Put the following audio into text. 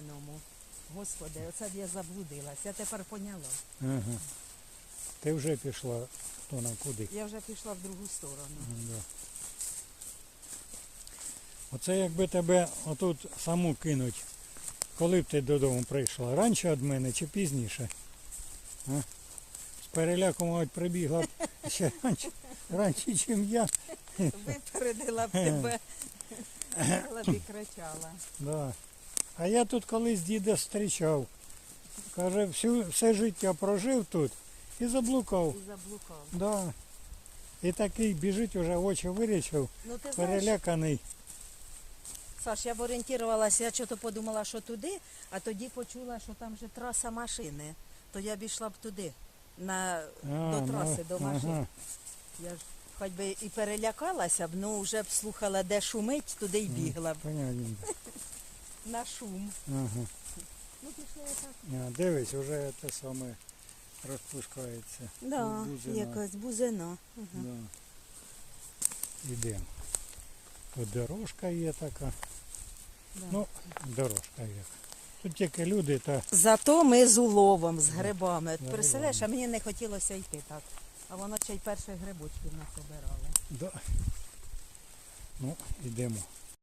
зеленому. Господи, оце б я заблудилась. Я тепер поняла. Ага. Ти вже пішла хто на куди. Я вже пішла в другу сторону. Да. Оце якби тебе отут саму кинуть, коли б ти додому прийшла? Раніше від мене чи пізніше? А? З переляку, мабуть, прибігла б ще раніше, раніше, ніж я. Випередила б тебе. Б і кричала. Да. А я тут колись діда зустрічав. Каже, всю, все життя прожив тут і заблукав. І заблукав. Да. І такий біжить уже очі вирічив, Ну ти знаєш, переляканий. Саш, я б орієнтувалася, я чого подумала, що туди, а тоді почула, що там же траса машини. То я б йшла б туди, на, А, до траси, ну, до машин. ага. Я ж хоч би і перелякалася б, ну вже б слухала, де шумить, туди й бігла б. Понятненько. На шум. Ага. Ну пішли отак. А, дивись, вже те саме розпускається. Да, Бузина. якась бузина. Угу. Да. Ідемо. Дорожка є така. Да. Ну, дорожка є. Тут тільки люди та Зато ми з уловом, з грибами. От З Представляєш, а мені не хотілося йти так. А воно ще й перших грибочків насобирали. да. Ну, йдемо.